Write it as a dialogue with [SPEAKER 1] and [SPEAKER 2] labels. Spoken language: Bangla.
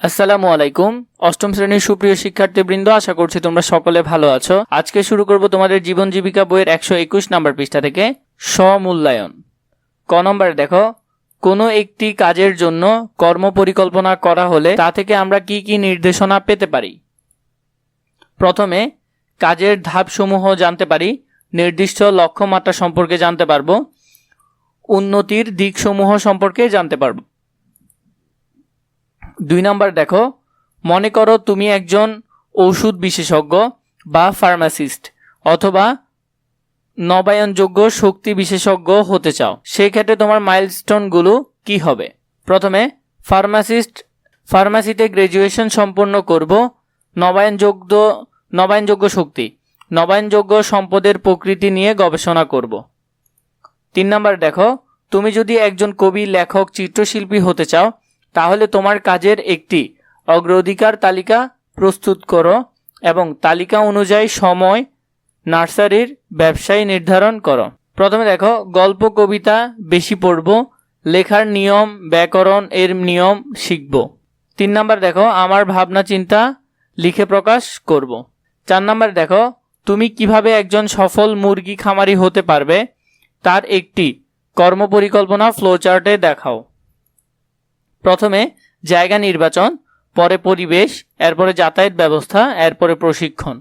[SPEAKER 1] আসসালামু আলাইকুম। অষ্টম শ্রেণির সুপ্রিয় শিক্ষার্থীবৃন্দ, আশা করছি তোমরা সকলে ভালো আছো। আজকে শুরু করব তোমাদের জীবন জীবিকা বইয়ের একশো একুশ নাম্বার পৃষ্ঠা থেকে, স্বমূল্যায়ন। ক নম্বরে দেখো, কোনো একটি কাজের জন্য কর্ম পরিকল্পনা করা হলে তা থেকে আমরা কি কি নির্দেশনা পেতে পারি? প্রথমে, কাজের ধাপসমূহ জানতে পারি, নির্দিষ্ট লক্ষ্যমাত্রা সম্পর্কে জানতে পারব, উন্নতির দিকসমূহ সম্পর্কে জানতে পারব। দুই নাম্বার দেখো, মনে করো তুমি একজন ওষুধ বিশেষজ্ঞ বা ফার্মাসিস্ট অথবা নবায়নযোগ্য শক্তি বিশেষজ্ঞ হতে চাও। সেই ক্ষেত্রে তোমার মাইলস্টোনগুলো কি হবে? প্রথমে, ফার্মাসিস্ট, ফার্মাসিতে গ্র্যাজুয়েশন সম্পন্ন করব নবায়নযোগ্য নবায়নযোগ্য শক্তি, নবায়নযোগ্য সম্পদের প্রকৃতি নিয়ে গবেষণা করব। তিন নাম্বার দেখো, তুমি যদি একজন কবি, লেখক, চিত্রশিল্পী হতে চাও তাহলে তোমার কাজের একটি অগ্রাধিকার তালিকা প্রস্তুত করো এবং তালিকা অনুযায়ী সময় নার্সারির ব্যবসায়ী নির্ধারণ করো। প্রথমে দেখো, গল্প, কবিতা বেশি পড়ব, লেখার নিয়ম, ব্যাকরণ, এর নিয়ম শিখব। তিন নাম্বার দেখো, আমার ভাবনা চিন্তা লিখে প্রকাশ করব। চার নাম্বার দেখো, তুমি কীভাবে একজন সফল মুরগি খামারি হতে পারবে, তার একটি কর্মপরিকল্পনা ফ্লোচার্টে দেখাও। প্রথমে জায়গা নির্বাচন পরে পরিবেশ এরপরে যাতায়াত ব্যবস্থা এরপরে প্রশিক্ষণ।